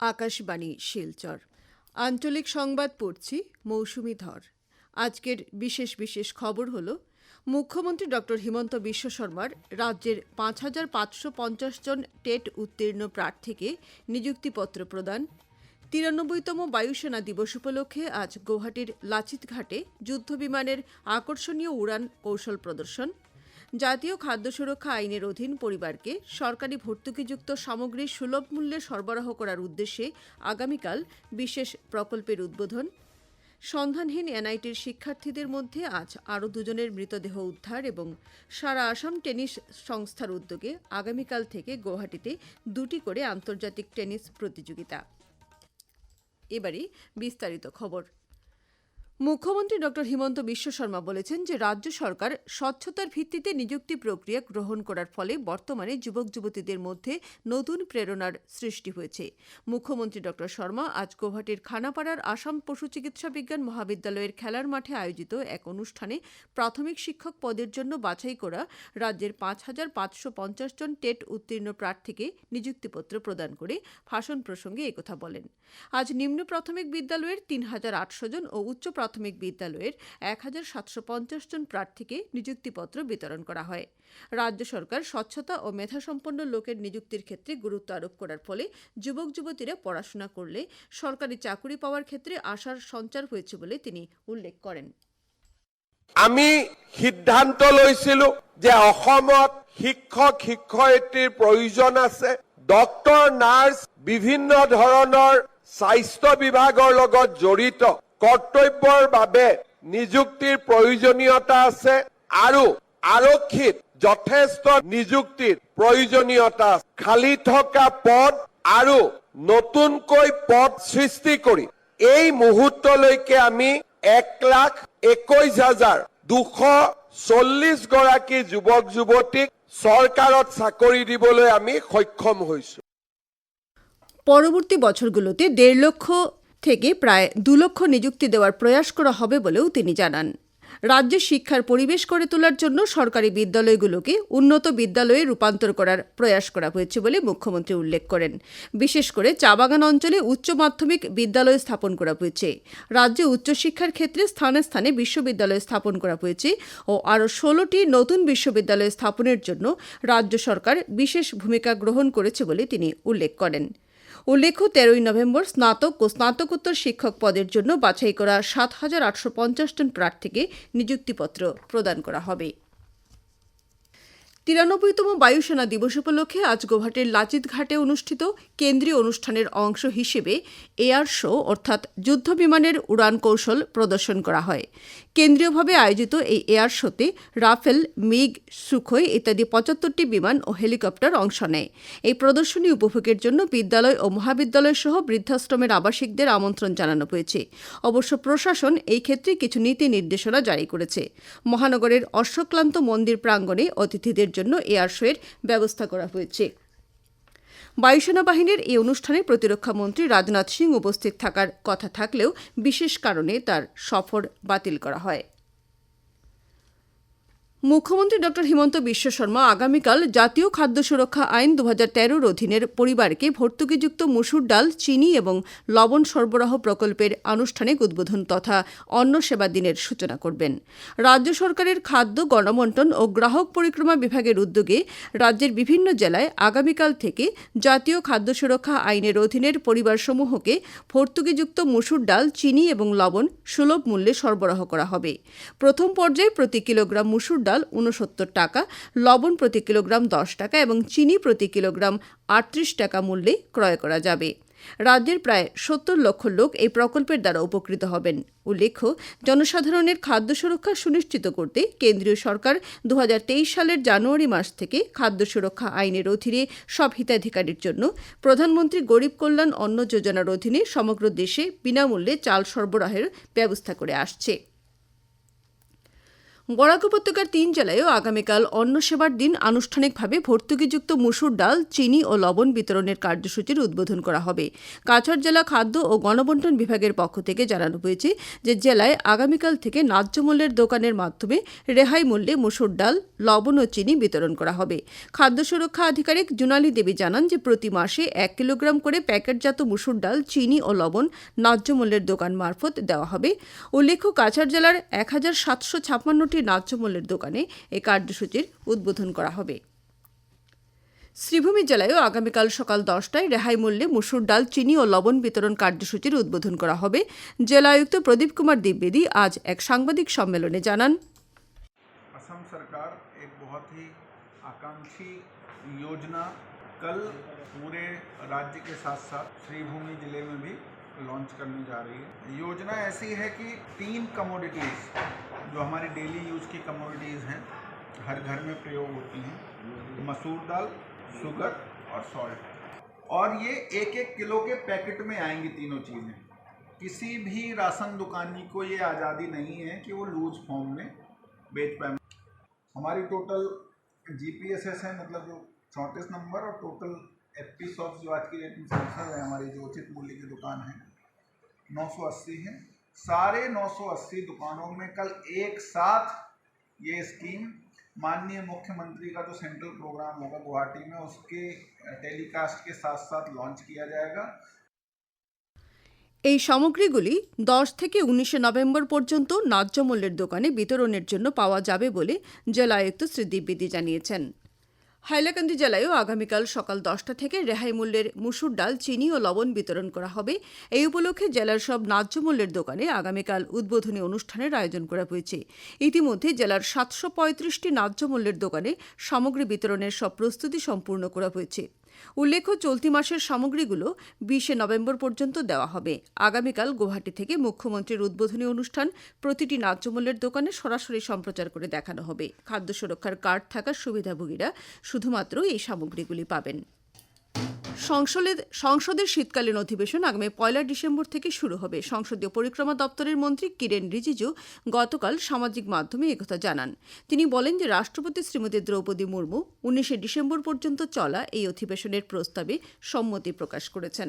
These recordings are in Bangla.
আকাশবাণী, শিলচর। আঞ্চলিক সংবাদ পড়ছি মৌসুমি ধর। আজকের বিশেষ বিশেষ খবর হল, মুখ্যমন্ত্রী ডক্টর হিমন্ত বিশ্ব শর্মার রাজ্যের পাঁচ হাজার পাঁচশো পঞ্চাশ জন টেট উত্তীর্ণ প্রার্থীকে নিযুক্তিপত্র প্রদান। তিরানব্বইতম বায়ুসেনা দিবস উপলক্ষে আজ গৌহাটির লাচিত ঘাটে যুদ্ধবিমানের আকর্ষণীয় উড়ান কৌশল প্রদর্শন। জাতীয় খাদ্য সুরক্ষা আইনের অধীন পরিবারকে সরকারি ভর্তুকিযুক্ত সামগ্রী সুলভ মূল্যে সরবরাহ করার উদ্দেশ্যে আগামীকাল বিশেষ প্রকল্পের উদ্বোধন। সন্ধানহীন এনআইটির শিক্ষার্থীদের মধ্যে আজ আরও দুজনের মৃতদেহ উদ্ধার এবং সারা আসাম টেনিস সংস্থার উদ্যোগে আগামীকাল থেকে গুয়াহাটিতে দুটি করে আন্তর্জাতিক টেনিস প্রতিযোগিতা। এবারে বিস্তারিত খবর। মুখ্যমন্ত্রী ডক্টর হিমন্ত বিশ্ব শর্মা বলেছেন যে রাজ্য সরকার স্বচ্ছতার ভিত্তিতে নিযুক্তি প্রক্রিয়া গ্রহণ করার ফলে বর্তমানে যুবক যুবতীদের মধ্যে নতুন প্রেরণার সৃষ্টি হয়েছে। মুখ্যমন্ত্রী ডক্টর শর্মা আজ গৌহাটির খানাপাড়ার আসাম পশু চিকিৎসা বিজ্ঞান মহাবিদ্যালয়ের খেলার মাঠে আয়োজিত এক অনুষ্ঠানে প্রাথমিক শিক্ষক পদের জন্য বাছাই করা রাজ্যের পাঁচ হাজার পাঁচশো পঞ্চাশ জন টেট উত্তীর্ণ প্রার্থীকে নিযুক্তিপত্র প্রদান করে ভাষণ প্রসঙ্গে একথা বলেন। আজ নিম্ন প্রাথমিক বিদ্যালয়ের তিন হাজার আটশো জন ও উচ্চ প্রাথমিক বিদ্যালয়ের এক হাজার সাতশো পঞ্চাশ জন প্রার্থীকে নিযুক্তিপত্র বিতরণ করা হয়। রাজ্য সরকার স্বচ্ছতা ও মেধাসম্পন্ন লোকের নিযুক্তির ক্ষেত্রে গুরুত্ব আরোপ করার ফলে যুবক যুবতীরা পড়াশোনা করলে সরকারি চাকুরি পাওয়ার ক্ষেত্রে আশার সঞ্চার হয়েছে বলে তিনি উল্লেখ করেন। আমি সিদ্ধান্ত লৈছিলো যে অসমত শিক্ষক শিক্ষয়িত্ৰীৰ প্ৰয়োজন আছে। ডক্তৰ নাৰ্ছ, বিভিন্ন ধৰণৰ স্বাস্থ্য বিভাগৰ লগত জড়িত। কৰ্তব্যৰ বাবে নিযুক্তিৰ প্ৰয়োজনীয়তা আছে আৰু আৰক্ষীত যথেষ্ট নিযুক্তিৰ প্ৰয়োজনীয়তা। খালী থকা পদ আৰু নতুনকৈ পদ সৃষ্টি কৰি এই মুহূৰ্তলৈকে আমি এক লাখ একৈশ হাজাৰ দুশ চল্লিশ গৰাকী যুৱক যুৱতীক চৰকাৰত চাকৰি দিবলৈ আমি সক্ষম হৈছো পরবর্তী বছরগুলোতে দেড় লক্ষ থেকে প্রায় দু লক্ষ নিযুক্তি দেওয়ার প্রয়াস করা হবে বলেও তিনি জানান। রাজ্যে শিক্ষার পরিবেশ করে তোলার জন্য সরকারি বিদ্যালয়গুলোকে উন্নত বিদ্যালয়ে রূপান্তর করার প্রয়াস করা হয়েছে বলে মুখ্যমন্ত্রী উল্লেখ করেন। বিশেষ করে চা বাগান অঞ্চলে উচ্চ মাধ্যমিক বিদ্যালয় স্থাপন করা হয়েছে। রাজ্যে উচ্চশিক্ষার ক্ষেত্রে স্থানে স্থানে বিশ্ববিদ্যালয় স্থাপন করা হয়েছে ও আরও ষোলোটি নতুন বিশ্ববিদ্যালয় স্থাপনের জন্য রাজ্য সরকার বিশেষ ভূমিকা গ্রহণ করেছে বলে তিনি উল্লেখ করেন। উল্লেখ্য, তেরোই নভেম্বর স্নাতক ও স্নাতকোত্তর শিক্ষক পদের জন্য বাছাই করা সাত হাজার আটশো পঞ্চাশ জন প্রার্থীকে নিযুক্তিপত্র প্রদান করা হবে। তিরানব্বইতম বায়ুসেনা দিবস উপলক্ষে আজ গৌহাটির লাচিত ঘাটে অনুষ্ঠিত কেন্দ্রীয় অনুষ্ঠানের অংশ হিসেবে এয়ার শো, অর্থাৎ যুদ্ধ বিমানের উড়ান কৌশল প্রদর্শন করা হয়। কেন্দ্রীয়ভাবে আয়োজিত এই এয়ার শোতে রাফেল, মিগ, সুখই ইত্যাদি পঁচাত্তরটি বিমান ও হেলিকপ্টার অংশ নেয়। এই প্রদর্শনী উপভোগের জন্য বিদ্যালয় ও মহাবিদ্যালয় সহ বৃদ্ধাশ্রমের আবাসিকদের আমন্ত্রণ জানানো হয়েছে। অবশ্য প্রশাসন এই ক্ষেত্রে কিছু নীতি নির্দেশনা জারি করেছে। মহানগরের অশ্বক্লান্ত মন্দির প্রাঙ্গণে অতিথিদের জন্য এয়ার শোয়ের ব্যবস্থা করা হয়েছে। বায়ুসেনা বাহিনীর এই অনুষ্ঠানে প্রতিরক্ষা মন্ত্রী রাজনাথ সিং উপস্থিত থাকার কথা থাকলেও বিশেষ কারণে তার সফর বাতিল করা হয়। মুখ্যমন্ত্রী ডক্টর হিমন্ত বিশ্ব শর্মা আগামীকাল জাতীয় খাদ্য সুরক্ষা আইন দু হাজার অধীনের পরিবারকে ভর্তুকিযুক্ত মুসুর ডাল, চিনি এবং লবণ সরবরাহ প্রকল্পের আনুষ্ঠানিক উদ্বোধন তথা অন্ন সেবা দিনের সূচনা করবেন। রাজ্য সরকারের খাদ্য গণবন্টন ও গ্রাহক পরিক্রমা বিভাগের উদ্যোগে রাজ্যের বিভিন্ন জেলায় আগামীকাল থেকে জাতীয় খাদ্য সুরক্ষা আইনের অধীনের পরিবারসমূহকে ভর্তুকিযুক্ত মুসুর ডাল, চিনি এবং লবণ সুলভ মূল্যে সরবরাহ করা হবে। প্রথম পর্যায়ে প্রতি কিলোগ্রাম মসুর ডাল উনসত্তর টাকা, লবণ প্রতি কিলোগ্রাম দশ টাকা এবং চিনি প্রতি কিলোগ্রাম আটত্রিশ টাকা মূল্যে ক্রয় করা যাবে। রাজ্যের প্রায় সত্তর লক্ষ লোক এই প্রকল্পের দ্বারা উপকৃত হবেন। উল্লেখ্য, জনসাধারণের খাদ্য সুরক্ষা সুনিশ্চিত করতে কেন্দ্রীয় সরকার দু হাজার তেইশ সালের জানুয়ারি মাস থেকে খাদ্য সুরক্ষা আইনের অধীনে সব হিতাধিকারীর জন্য প্রধানমন্ত্রী গরিব কল্যাণ অন্ন যোজনার অধীনে সমগ্র দেশে বিনামূল্যে চাল সরবরাহের ব্যবস্থা করে আসছে। বরাক উপত্যকার তিন জেলায়ও আগামীকাল অন্ন সেবার দিন আনুষ্ঠানিকভাবে ভর্তুকিযুক্ত মুসুর ডাল, চিনি ও লবণ বিতরণের কার্যসূচির উদ্বোধন করা হবে। কাছাড় জেলা খাদ্য ও গণবন্টন বিভাগের পক্ষ থেকে জানানো হয়েছে যে জেলায় আগামীকাল থেকে ন্যায্য মূল্যের দোকানের মাধ্যমে রেহাই মূল্যে মুসুর ডাল, লবণ ও চিনি বিতরণ করা হবে। খাদ্য সুরক্ষা আধিকারিক জুনালী দেবী জানান যে প্রতি মাসে এক কিলোগ্রাম করে প্যাকেটজাত মুসুর ডাল, চিনি ও লবণ ন্যায্য মূল্যের দোকান মারফত দেওয়া হবে। উল্লেখ্য, কাছাড় জেলার এক হাজার সাতশো ছাপ্পান্নটি ন্যায্য মূল্যের দোকানে এই কার্যসূচির উদ্বোধন করা হবে শ্রীভূমি জেলায়ও আগামীকাল সকাল দশটায় রেহাই মূল্যে মুসুর ডাল চিনি ও লবণ বিতরণ কার্যসূচির উদ্বোধন করা হবে জেলা আয়ুক্ত প্রদীপ কুমার দ্বিবেদী আজ এক সাংবাদিক সম্মেলনে জানান असम सरकार एक बहुत ही आकांक्षी योजना कल पूरे राज्य के साथ साथ श्रीभूमि जिले में भी लॉन्च करने जा रही है योजना ऐसी है कि तीन कमोडिटीज़ जो हमारी डेली यूज़ की कमोडिटीज़ हैं, हर घर में प्रयोग होती हैं, मसूर दाल शुगर और सॉल्ट और ये एक एक किलो के पैकेट में आएँगी तीनों चीज़ें। किसी भी राशन दुकानी को ये आज़ादी नहीं है कि वो लूज फॉर्म में बेच पाए। हमारी टोटल जीपीएसएस है मतलब जो चौंतीस नंबर और टोटल एफ़ पी जो आज की डेट में सेंसर है हमारी जो उचित मूल्य की दुकान है 980 है। सारे 980 दुकानों में कल एक साथ ये स्कीम माननीय मुख्यमंत्री का जो सेंट्रल प्रोग्राम होगा गुवाहाटी में उसके टेलीकास्ट के साथ साथ लॉन्च किया जाएगा এই সামগ্রীগুলি দশ থেকে উনিশে নভেম্বর পর্যন্ত ন্যায্য মূল্যের দোকানে বিতরণের জন্য পাওয়া যাবে বলে জেলা আয়ুক্ত শ্রী দিব্যিদি জানিয়েছেন হাইলাকান্দি জেলায়ও আগামীকাল সকাল দশটা থেকে রেহাই মূল্যের মুসুর ডাল, চিনি ও লবণ বিতরণ করা হবে। এই উপলক্ষে জেলার সব ন্যায্য মূল্যের দোকানে আগামীকাল উদ্বোধনী অনুষ্ঠানের আয়োজন করা হয়েছে। ইতিমধ্যে জেলার সাতশো পঁয়ত্রিশটি ন্যায্য মূল্যের দোকানে সামগ্রী বিতরণের সব প্রস্তুতি সম্পূর্ণ করা হয়েছে। উল্লেখ্য, চলতি মাসের সামগ্রীগুলো বিশে নভেম্বর পর্যন্ত দেওয়া হবে। আগামীকাল গুয়াহাটি থেকে মুখ্যমন্ত্রীর উদ্বোধনী অনুষ্ঠান প্রতিটি ন্যায্যমূল্যের দোকানে সরাসরি সম্প্রচার করে দেখানো হবে। খাদ্য সুরক্ষার কার্ড থাকার সুবিধাভোগীরা শুধুমাত্র এই সামগ্রীগুলি পাবেন। সংসদের সংসদের শীতকালীন অধিবেশন আগামী পয়লা ডিসেম্বর থেকে শুরু হবে। সংসদীয় পরিক্রমা দপ্তরের মন্ত্রী কিরেন রিজিজু গতকাল সামাজিক মাধ্যমে একথা জানান। তিনি বলেন যে রাষ্ট্রপতি শ্রীমতী দ্রৌপদী মুর্মু উনিশে ডিসেম্বর পর্যন্ত চলা এই অধিবেশনের প্রস্তাবে সম্মতি প্রকাশ করেছেন।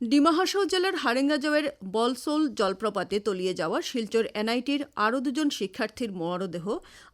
ডিমা হাসাও জেলার হারেঙ্গাজাওয়ের বলসোল জলপ্রপাতে তলিয়ে যাওয়া শিলচর এনআইটির আরও দুজন শিক্ষার্থীর মরদেহ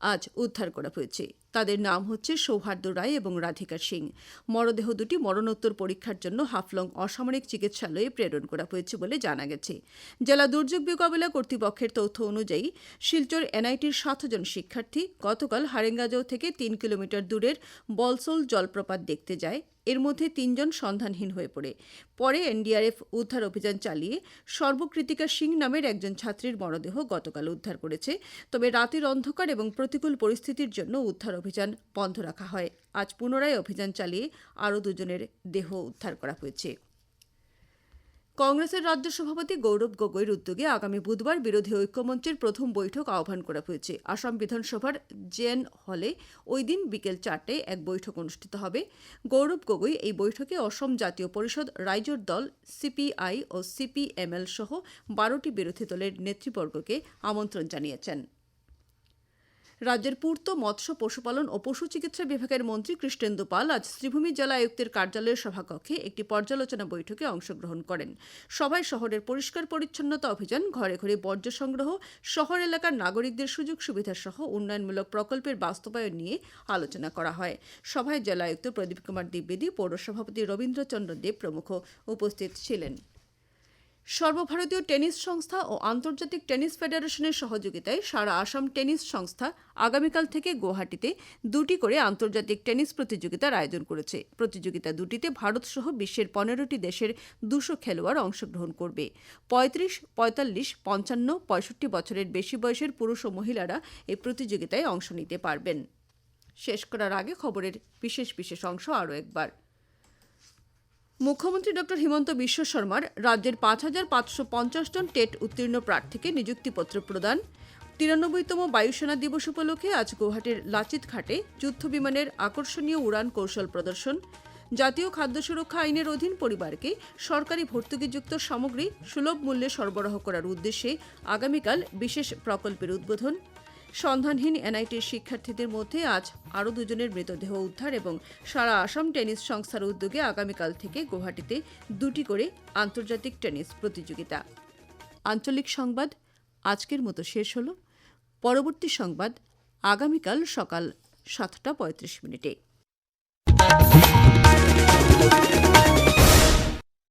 আজ উদ্ধার করা হয়েছে। তাদের নাম হচ্ছে সৌহার্দ্য রায় এবং রাধিকা সিং। মরদেহ দুটি মরণোত্তর পরীক্ষার জন্য হাফলং অসামরিক চিকিৎসালয়ে প্রেরণ করা হয়েছে বলে জানা গেছে। জেলা দুর্যোগ মোকাবিলা কর্তৃপক্ষের তথ্য অনুযায়ী শিলচর এনআইটির সাতজন শিক্ষার্থী গতকাল হারেঙ্গাজাও থেকে তিন কিলোমিটার দূরের বলসোল জলপ্রপাত দেখতে যায়। এর মধ্যে তিনজন সন্ধানহীন হয়ে পড়ে। পরে এনডিআরএফ উদ্ধার অভিযান চালিয়ে সর্বকৃতিকা সিং নামের একজন ছাত্রীর মরদেহ গতকাল উদ্ধার করেছে। তবে রাতের অন্ধকার এবং প্রতিকূল পরিস্থিতির জন্য উদ্ধার অভিযান বন্ধ রাখা হয়। আজ পুনরায় অভিযান চালিয়ে আরও দুজনের দেহ উদ্ধার করা হয়েছে। কংগ্রেসের রাজ্য সভাপতি গৌরব গগৈর উদ্যোগে আগামী বুধবার বিরোধী ঐক্যমঞ্চের প্রথম বৈঠক আহ্বান করা হয়েছে। আসাম বিধানসভার জেন হলে ওই দিন বিকেল চারটায় এক বৈঠক অনুষ্ঠিত হবে। গৌরব গগৈ এই বৈঠকে অসম জাতীয় পরিষদ রাইজোর দল, সিপিআই ও সিপিএমএল সহ বারোটি বিরোধী দলের নেতৃবর্গকে আমন্ত্রণ জানিয়েছেন। রাজ্যের পূর্ত মৎস্য, পশুপালন ও পশু চিকিৎসা বিভাগের মন্ত্রী কৃষ্ণেন্দু পাল আজ শ্রীভূমি জেলা আয়ুক্তের কার্যালয়ের সভাকক্ষে একটি পর্যালোচনা বৈঠকে অংশগ্রহণ করেন। সভায় শহরের পরিষ্কার পরিচ্ছন্নতা অভিযান, ঘরে ঘরে বর্জ্য সংগ্রহ, শহর এলাকার নাগরিকদের সুযোগ সুবিধা সহ উন্নয়নমূলক প্রকল্পের বাস্তবায়ন নিয়ে আলোচনা করা হয়। সভায় জেলা আয়ুক্ত প্রদীপ কুমার দ্বিবেদী পৌরসভাপতি রবীন্দ্রচন্দ্র দেব প্রমুখ উপস্থিত ছিলেন। সর্বভারতীয় টেনিস সংস্থা ও আন্তর্জাতিক টেনিস ফেডারেশনের সহযোগিতায় সারা আসাম টেনিস সংস্থা আগামীকাল থেকে গুয়াহাটিতে দুটি করে আন্তর্জাতিক টেনিস প্রতিযোগিতার আয়োজন করেছে। প্রতিযোগিতা দুটিতে ভারতসহ বিশ্বের পনেরোটি দেশের দুশো খেলোয়াড় অংশগ্রহণ করবে। পঁয়ত্রিশ, পঁয়তাল্লিশ, পঞ্চান্ন, পঁয়ষট্টি বছরের বেশি বয়সের পুরুষ ও মহিলারা এই প্রতিযোগিতায় অংশ নিতে পারবেন। শেষ করার আগে খবরের বিশেষ বিশেষ অংশ আরও একবার। মুখ্যমন্ত্রী ডক্টর হিমন্ত বিশ্ব শর্মার রাজ্যের পাঁচ হাজার পাঁচশো পঞ্চাশ জন টেট উত্তীর্ণ প্রার্থীকে নিযুক্তিপত্র প্রদান। তিরানব্বইতম বায়ুসেনা দিবস উপলক্ষে আজ গুয়াহাটির লাচিত ঘাটে যুদ্ধ বিমানের আকর্ষণীয় উড়ান কৌশল প্রদর্শন। জাতীয় খাদ্য সুরক্ষা আইনের অধীন পরিবারকে সরকারি ভর্তুকিযুক্ত সামগ্রী সুলভ মূল্যে সরবরাহ করার উদ্দেশ্যে আগামীকাল বিশেষ প্রকল্পের উদ্বোধন। সন্ধানহীন এনআইটির শিক্ষার্থীদের মধ্যে আজ আরও দুজনের মৃতদেহ উদ্ধার এবং সারা আসাম টেনিস সংস্থার উদ্যোগে আগামীকাল থেকে গুয়াহাটিতে দুটি করে আন্তর্জাতিক টেনিস প্রতিযোগিতা। আঞ্চলিক সংবাদ, আজকের মতো শেষ হল। পরবর্তী সংবাদ আগামীকাল সকাল সাতটা পঁয়ত্রিশ মিনিটে।